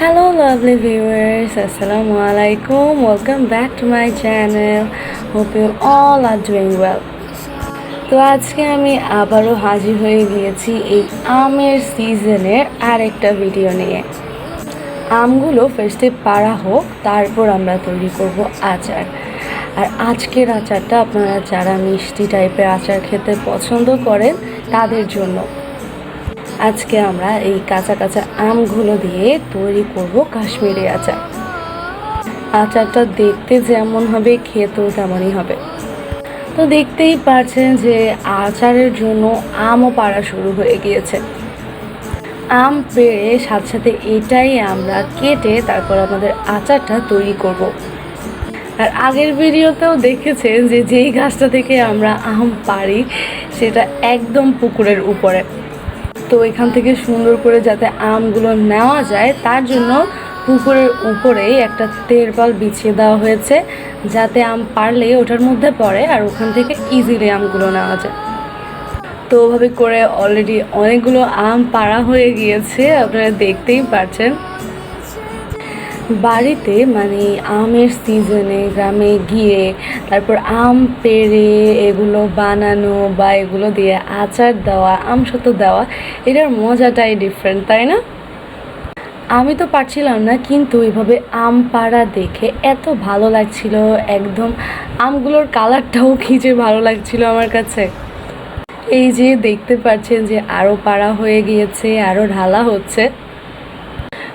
Hello lovely viewers, Assalamu alaikum. Welcome back to my channel hope you all are doing well. তো আজকে আমি আবারও হাজির হয়ে গিয়েছি এই আমের সিজনের আরেকটা ভিডিও নিয়ে। আমগুলো ফার্স্টে পাড়া হোক তারপর আমরা তৈরি করব আচার। আর আজকের আচারটা আপনারা যারা মিষ্টি টাইপের আচার খেতে পছন্দ করেন তাদের জন্য। আজকে আমরা এই কাঁচা কাঁচা আমগুলো দিয়ে তৈরি করব কাশ্মীরি আচার। আচারটা দেখতে যেমন হবে, খেতেও তেমনই হবে। তো দেখতেই পারছেন যে আচারের জন্য আমও পাড়া শুরু হয়ে গিয়েছে। আম পেড়ে সাথে সাথে এটাই আমরা কেটে তারপর আমাদের আচারটা তৈরি করব। আর আগের ভিডিওতেও দেখেছেন যে যেই গাছটা থেকে আমরা আম পারি সেটা একদম পুকুরের উপরে। তো এখান থেকে সুন্দর করে যাতে আমগুলো নেওয়া যায়, তার জন্য পুকুরের উপরেই একটা তেরপাল বিছিয়ে দেওয়া হয়েছে, যাতে আম পারলে ওটার মধ্যে পড়ে আর ওখান থেকে ইজিলি আমগুলো নেওয়া যায়। তো ওভাবে করে অলরেডি অনেকগুলো আম পাড়া হয়ে গিয়েছে, আপনারা দেখতেই পাচ্ছেন বাড়িতে মানে আমের সিজনে গ্রামে গিয়ে তারপর আম পেড়ে এগুলো বানানো বা এগুলো দিয়ে আচার দেওয়া, আম আমসত্ব দেওয়া, এটার মজাটাই ডিফারেন্ট তাই না? আমি তো পারছিলাম না, কিন্তু এভাবে আম পাড়া দেখে এত ভালো লাগছিল, একদম আমগুলোর কালারটাও খিচে ভালো লাগছিল আমার কাছে। এই যে দেখতে পাচ্ছেন যে আরও পাড়া হয়ে গিয়েছে আরও ঢালা হচ্ছে।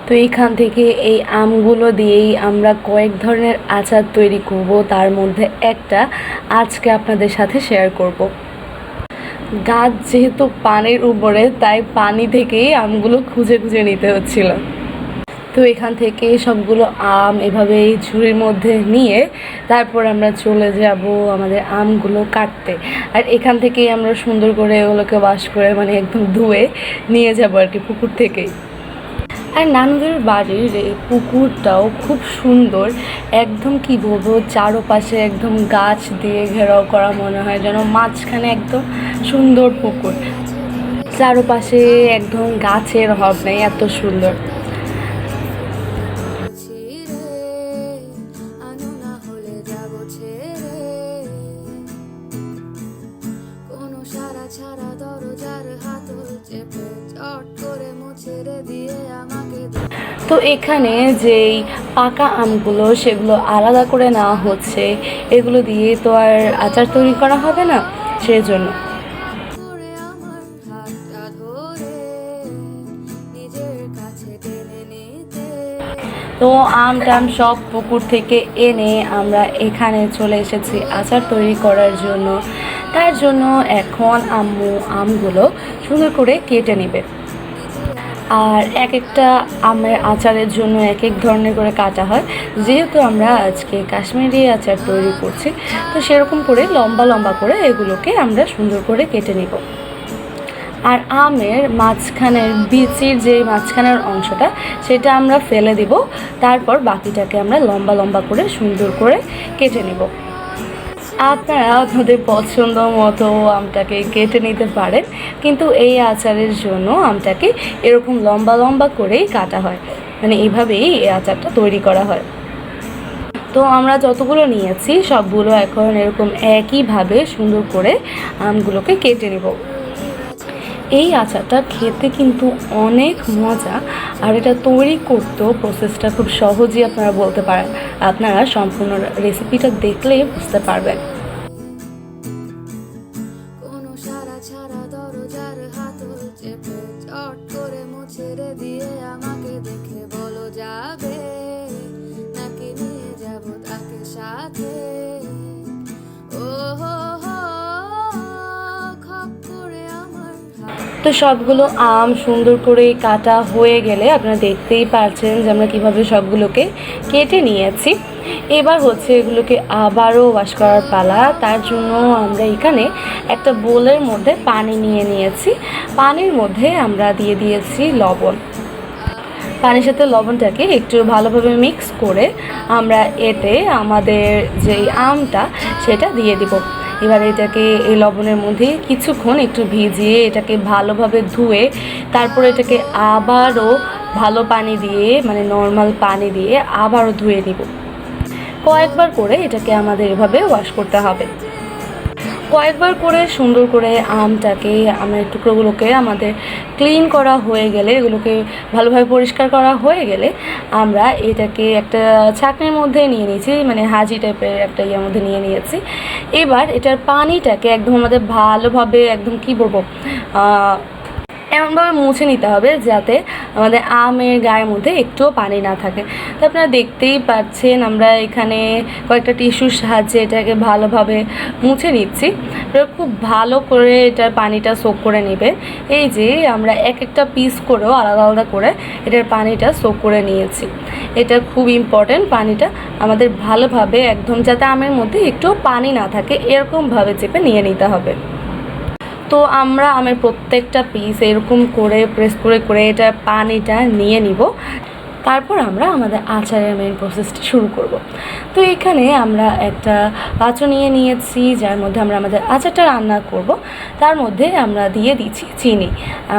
তো এইখান থেকে এই আমগুলো দিয়েই আমরা কয়েক ধরনের আচার তৈরি করব। তার মধ্যে একটা আজকে আপনাদের সাথে শেয়ার করব। গাছ যেহেতু পানির উপরে, তাই পানি থেকেই আমগুলো খুঁজে খুঁজে নিতে হচ্ছিল। তো এখান থেকে সবগুলো আম এভাবে এই ঝুড়ির মধ্যে নিয়ে তারপর আমরা চলে যাব আমাদের আমগুলো কাটতে। আর এখান থেকেই আমরা সুন্দর করে ওগুলোকে বাস করে মানে একদম ধুয়ে নিয়ে যাব আর কি পুকুর থেকেই। আর নানুদের বাড়ির এই পুকুরটাও খুব সুন্দর। একদম কি বলব, চারোপাশে একদম গাছ দিয়ে ঘেরাও করা মনে হয় যেন মাঝখানে একদম সুন্দর পুকুর। চারোপাশে একদম গাছের অভাব নেই, এত সুন্দর। এখানে যেই পাকা আমগুলো সেগুলো আলাদা করে নেওয়া হচ্ছে এগুলো দিয়ে তো আর আচার তৈরি করা হবে না সেজন্য। তো আম টাম সব পুকুর থেকে এনে আমরা এখানে চলে এসেছি আচার তৈরি করার জন্য। তার জন্য এখন আম্মু আমগুলো সুন্দর করে কেটে নেবে। আর এক একটা আমের আচারের জন্য এক এক ধরনের করে কাটা হয়। যেহেতু আমরা আজকে কাশ্মীরি আচার তৈরি করছি, তো সেরকম করে লম্বা লম্বা করে এগুলোকে আমরা সুন্দর করে কেটে নিব। আর আমের মাঝখানের, বিচির যে মাঝখানের অংশটা, সেটা আমরা ফেলে দিব। তারপর বাকিটাকে আমরা লম্বা লম্বা করে সুন্দর করে কেটে নিব। আপনারা আপনাদের পছন্দ মতো আমটাকে কেটে নিতে পারেন, কিন্তু এই আচারের জন্য আমটাকে এরকম লম্বা লম্বা করেই কাটা হয়। মানে এইভাবেই এই আচারটা তৈরি করা হয়। তো আমরা যতগুলো নিয়েছি, সবগুলো এখন এরকম একইভাবে সুন্দর করে আমগুলোকে কেটে নেব। এই আচারটা খেতে কিন্তু অনেক মজা আর এটা তৈরি করতেও প্রসেসটা খুব সহজেই আপনারা বলতে পারেন। আপনারা সম্পূর্ণ রেসিপিটা দেখলেই বুঝতে পারবেন। দিয়ে আমাকে দেখে বলো যাবে। তো সবগুলো আম সুন্দর করে কাটা হয়ে গেলে আপনারা দেখতেই পারছেন যে আমরা কীভাবে সবগুলোকে কেটে নিয়েছি। এবার হচ্ছে এগুলোকে আবারও ওয়াশ করার পালা। তার জন্য আমরা এখানে একটা বোলের মধ্যে পানি নিয়ে নিয়েছি। পানির মধ্যে আমরা দিয়ে দিয়েছি লবণ। পানির সাথে লবণটাকে একটু ভালোভাবে মিক্স করে আমরা এতে আমাদের যেই আমটা, সেটা দিয়ে দিব। এবার এটাকে এই লবণের মধ্যে কিছুক্ষণ একটু ভিজিয়ে এটাকে ভালোভাবে ধুয়ে তারপরে এটাকে আবারও ভালো পানি দিয়ে মানে নর্মাল পানি দিয়ে আবারও ধুয়ে নিব। কয়েকবার করে এটাকে আমাদের এভাবে ওয়াশ করতে হবে। কয়েকবার করে সুন্দর করে আমটাকে, আমের টুকরোগুলোকে আমাদের ক্লিন করা হয়ে গেলে, এগুলোকে ভালোভাবে পরিষ্কার করা হয়ে গেলে আমরা এটাকে একটা ছাঁকনির মধ্যে নিয়ে নিয়েছি মানে হাজি টাইপের একটা ইয়ের মধ্যে নিয়ে নিয়েছি। এবার এটার পানিটাকে একদম আমাদের ভালোভাবে একদম কি বলব এমনভাবে মুছে নিতে হবে যাতে আমাদের আমের গায়ের মধ্যে একটুও পানি না থাকে। তো আপনারা দেখতেই পাচ্ছেন আমরা এখানে কয়েকটা টিস্যুর সাহায্যে এটাকে ভালোভাবে মুছে নিচ্ছি। এবার খুব ভালো করে এটার পানিটা সোক করে নেবে এই যে আমরা এক একটা পিস করেও আলাদা আলাদা করে এটার পানিটা সোক করে নিয়েছি। এটা খুব ইম্পর্ট্যান্ট পানিটা আমাদের ভালোভাবে একদম যাতে আমের মধ্যে একটুও পানি না থাকে, এরকমভাবে চেপে নিয়ে নিতে হবে। তো আমরা আমের প্রত্যেকটা পিস এরকম করে প্রেস করে করে এটা পানিটা নিয়ে নিব। তারপর আমরা আমাদের আচারের মেন প্রসেসটি শুরু করব। তো এখানে আমরা একটা পাত্র নিয়ে নিয়েছি, যার মধ্যে আমরা আমাদের আচারটা রান্না করব। তার মধ্যে আমরা দিয়ে দিচ্ছি চিনি।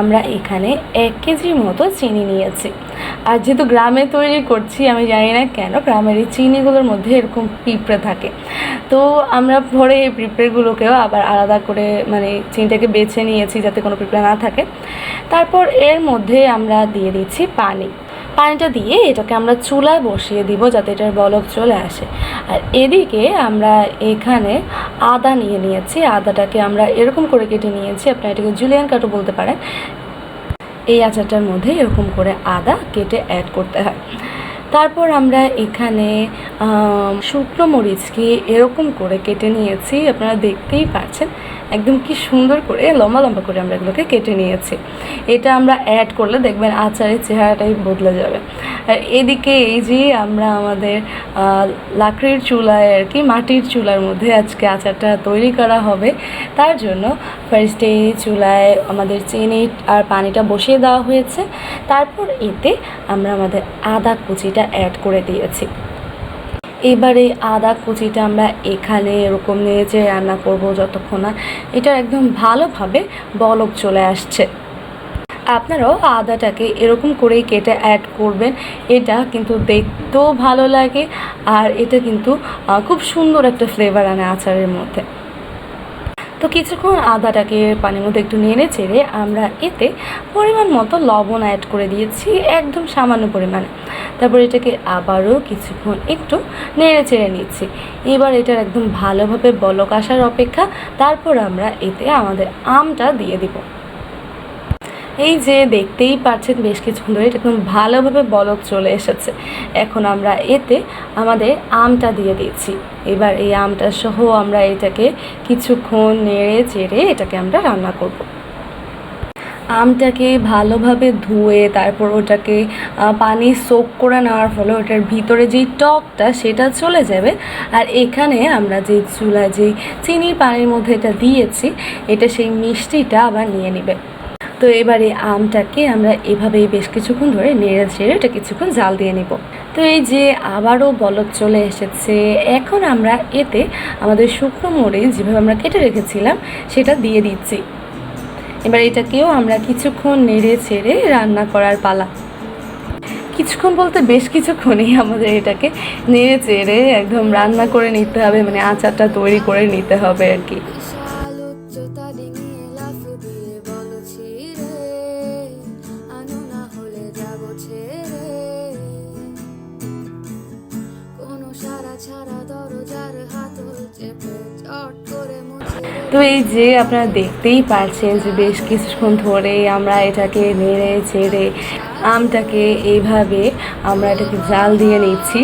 আমরা এখানে এক কেজির মতো চিনি নিয়েছি। আর যেহেতু গ্রামে তৈরি করছি, আমি জানি না কেন গ্রামের এই চিনিগুলোর মধ্যে এরকম পিঁপড়ে থাকে। তো আমরা ভরে এই পিঁপড়েগুলোকেও আবার আলাদা করে মানে চিনিটাকে বেছে নিয়েছি যাতে কোনো পিঁপড়ে না থাকে। তারপর এর মধ্যে আমরা দিয়ে দিচ্ছি পানি। পানিটা দিয়ে এটাকে আমরা চুলায় বসিয়ে দিব যাতে এটার বলক চলে আসে। আর এদিকে আমরা এখানে আদা নিয়ে নিয়েছি। আদাটাকে আমরা এরকম করে কেটে নিয়েছি। আপনারা এটাকে জুলিয়ান কাটও বলতে পারেন। এই আচারটার মধ্যে এরকম করে আদা কেটে অ্যাড করতে হয়। তারপর আমরা এখানে শুকনো মরিচকে এরকম করে কেটে নিয়েছি, আপনারা দেখতেই পাচ্ছেন। একদম কি সুন্দর করে, লম্বা লম্বা করে আমরা এগুলোকে কেটে নিয়েছি। এটা আমরা অ্যাড করলে দেখবেন আচারের চেহারাটাই বদলে যাবে। আর এদিকে এই যে আমরা আমাদের লাকড়ির চুলায় আর কি, মাটির চুলার মধ্যে আজকে আচারটা তৈরি করা হবে। তার জন্য ফার্স্টে চুলায় আমাদের চিনি আর পানিটা বসিয়ে দেওয়া হয়েছে। তারপর এতে আমরা আমাদের আদা কুচিটা অ্যাড করে দিয়েছি। এবারে আদা কুচিটা আমরা এখানে এরকম নিয়ে যে রান্না করব যতক্ষণ না, এটা একদম ভালোভাবে বলক চলে আসছে। আপনারাও আদাটাকে এরকম করেই কেটে অ্যাড করবেন, এটা কিন্তু দেখতেও ভালো লাগে আর এটা কিন্তু খুব সুন্দর একটা ফ্লেভার আনে আচারের মধ্যে। তো কিছুক্ষণ আদাটাকে পানির মধ্যে একটু নেড়ে চেড়ে আমরা এতে পরিমাণ মতো লবণ অ্যাড করে দিয়েছি, একদম সামান্য পরিমাণে। তারপর এটাকে আবারও কিছুক্ষণ একটু নেড়ে চেড়ে নিচ্ছি। এবার এটার একদম ভালোভাবে বলক আসার অপেক্ষা, তারপর আমরা এতে আমাদের আমটা দিয়ে দিব। এই যে দেখতেই পাচ্ছেন বেশ কিছুক্ষণ ধরে এটা একদম ভালোভাবে বলক চলে এসেছে। এখন আমরা এতে আমাদের আমটা দিয়ে দিয়েছি এবার এই আমটা সহ আমরা এটাকে কিছুক্ষণ নেড়ে চেড়ে এটাকে আমরা রান্না করব। আমটাকে ভালোভাবে ধুয়ে তারপর ওটাকে পানি সোক করে নেওয়ার ফলে ওটার ভিতরে যেই টকটা সেটা চলে যাবে। আর এখানে আমরা যে চুলা, যেই চিনির পানির মধ্যে এটা দিয়েছি, এটা সেই মিষ্টিটা আবার নিয়ে নেবে। তো এবারে আমটাকে আমরা এভাবেই বেশ কিছুক্ষণ ধরে নেড়ে ছেড়ে এটা কিছুক্ষণ জাল দিয়ে নিব। তো এই যে আবারও বলক চলে এসেছে, এখন আমরা এতে আমাদের শুকনো মরিচ যেভাবে আমরা কেটে রেখেছিলাম সেটা দিয়ে দিচ্ছি। এবার এটাকেও আমরা কিছুক্ষণ নেড়ে ছেড়ে রান্না করার পালা। কিছুক্ষণ বলতে বেশ কিছুক্ষণই আমাদের এটাকে নেড়ে চেড়ে একদম রান্না করে নিতে হবে মানে আচারটা তৈরি করে নিতে হবে আর কি। তো এই যে আপনারা দেখতেই পারছেন যে বেশ কিছুক্ষণ ধরে আমরা এটাকে নেড়ে চেড়ে আমটাকে এইভাবে আমরা এটাকে জাল দিয়ে নিচ্ছি।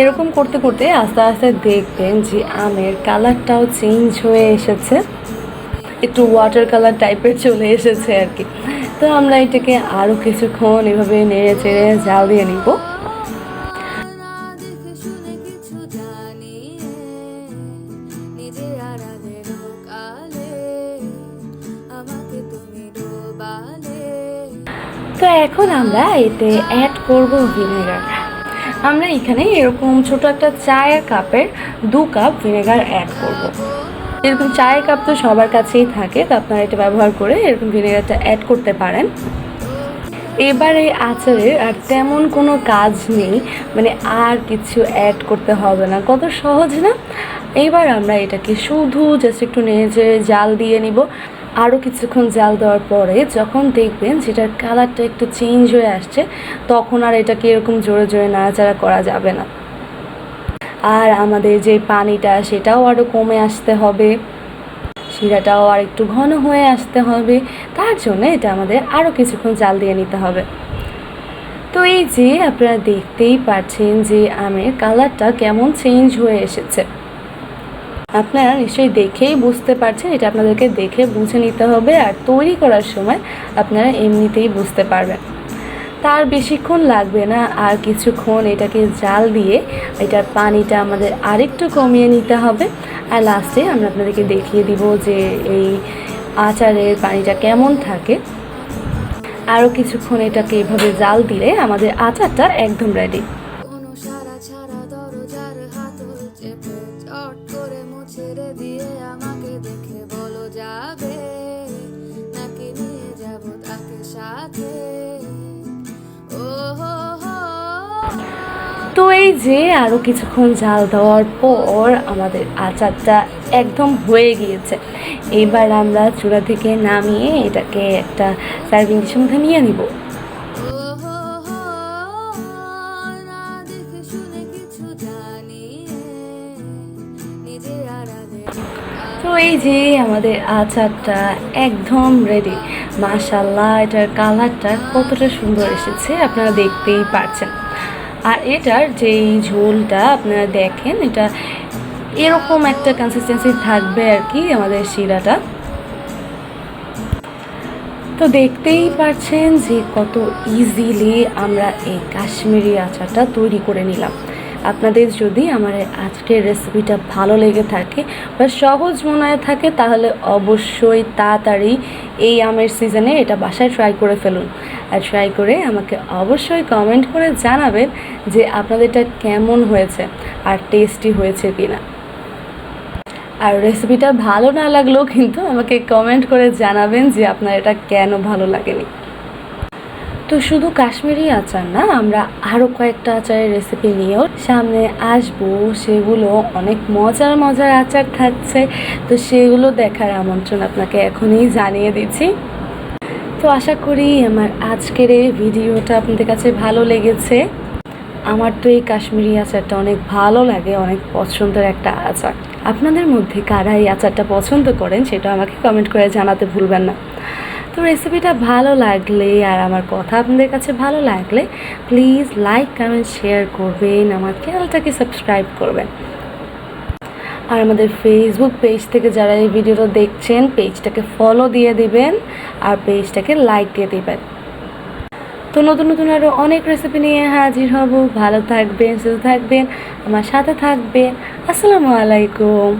এরকম করতে করতে আস্তে আস্তে দেখবেন যে আমের কালারটাও চেঞ্জ হয়ে এসেছে। একটু ওয়াটার কালার টাইপের চলে এসেছে আর কি। তো আমরা এটাকে আরও কিছুক্ষণ এভাবে নেড়ে চেড়ে জাল দিয়ে নিব। তো এখন আমরা এতে অ্যাড করব ভিনেগার আমরা এখানে এরকম ছোট একটা চায়ের কাপের দু কাপ ভিনেগার অ্যাড করব। এরকম চায়ের কাপ তো সবার কাছেই থাকে, তো আপনারা এটা ব্যবহার করে এরকম ভিনেগারটা অ্যাড করতে পারেন। এবার এই আচারের আর তেমন কোনো কাজ নেই মানে আর কিছু অ্যাড করতে হবে না, কত সহজ না? এবার আমরা এটাকে শুধু জাস্ট একটু নেড়ে জাল দিয়ে নিব। আরও কিছুক্ষণ জাল দেওয়ার পরে যখন দেখবেন যেটার কালারটা একটু চেঞ্জ হয়ে আসছে, তখন আর এটাকে এরকম জোরে জোরে নাড়াচাড়া করা যাবে না। আর আমাদের যে পানিটা, সেটাও আরও কমে আসতে হবে। শিরাটাও আর একটু ঘন হয়ে আসতে হবে। তার জন্য এটা আমাদের আরও কিছুক্ষণ জাল দিয়ে নিতে হবে। তো এই যে আপনারা দেখতেই পাচ্ছেন যে আমের কালারটা কেমন চেঞ্জ হয়ে এসেছে। আপনারা নিশ্চয়ই দেখেই বুঝতে পারছেন, এটা আপনাদেরকে দেখে বুঝে নিতে হবে আর তৈরি করার সময় আপনারা এমনিতেই বুঝতে পারবেন। তার বেশিক্ষণ লাগবে না, আর কিছুক্ষণ এটাকে জাল দিয়ে এটার পানিটা আমাদের আরেকটু কমিয়ে নিতে হবে। আর লাস্টে আমরা আপনাদেরকে দেখিয়ে দিব যে এই আচারের পানিটা কেমন থাকে। আরও কিছুক্ষণ এটাকে এভাবে জাল দিলে আমাদের আচারটা একদম রেডি যে আরও কিছুক্ষণ জাল দেওয়ার পর আমাদের আচারটা একদম হয়ে গিয়েছে। এবার আমরা চূড়া থেকে নামিয়ে এটাকে একটা সার্ভিং ডিশের মধ্যে নিয়ে নিব। তো এই যে আমাদের আচারটা একদম রেডি মাশাল্লাহ এটার কালারটা কতটা সুন্দর এসেছে আপনারা দেখতেই পারছেন। আর এটার যেই ঝোলটা আপনারা দেখেন, এটা এরকম একটা কনসিস্টেন্সি থাকবে আর কি আমাদের শিরাটা। তো দেখতেই পারছেন যে কত ইজিলি আমরা এই কাশ্মীরি আচারটা তৈরি করে নিলাম। আপনাদের যদি আমার আজকের রেসিপিটা ভালো লেগে থাকে বা সহজ মনে হয় থাকে, তাহলে অবশ্যই তাড়াতাড়ি এই আমের সিজনে এটা বাসায় ট্রাই করে ফেলুন। আর ট্রাই করে আমাকে অবশ্যই কমেন্ট করে জানাবেন যে আপনাদেরটা কেমন হয়েছে আর টেস্টি হয়েছে কি না আর রেসিপিটা ভালো না লাগলেও কিন্তু আমাকে কমেন্ট করে জানাবেন যে আপনার এটা কেন ভালো লাগেনি। তো শুধু কাশ্মীরি আচার না, আমরা আরও কয়েকটা আচারের রেসিপি নিয়েও সামনে আসব। সেগুলো অনেক মজার মজার আচার থাকছে। তো সেগুলো দেখার আমন্ত্রণ আপনাকে এখনই জানিয়ে দিচ্ছি। তো আশা করি আমার আজকের এই ভিডিওটা আপনাদের কাছে ভালো লেগেছে। আমার তো এই কাশ্মীরি আচারটা অনেক ভালো লাগে, অনেক পছন্দের একটা আচার। আপনাদের মধ্যে কারা এই আচারটা পছন্দ করেন সেটা আমাকে কমেন্ট করে জানাতে ভুলবেন না। তো রেসিপিটা ভালো লাগলে আর আমার কথা আপনাদের কাছে ভালো লাগলে প্লিজ লাইক কমেন্ট শেয়ার করবেন, আমার চ্যানেলটাকে সাবস্ক্রাইব করবেন। আর আমাদের ফেসবুক পেজ থেকে যারা এই ভিডিওটা দেখছেন পেজটাকে ফলো দিয়ে দিবেন আর পেজটাকে লাইক দিয়ে দিবেন। তো নতুন নতুন আরও অনেক রেসিপি নিয়ে হাজির হব। ভালো থাকবেন, সুস্থ থাকবেন, আমার সাথে থাকবেন। আসসালামু আলাইকুম।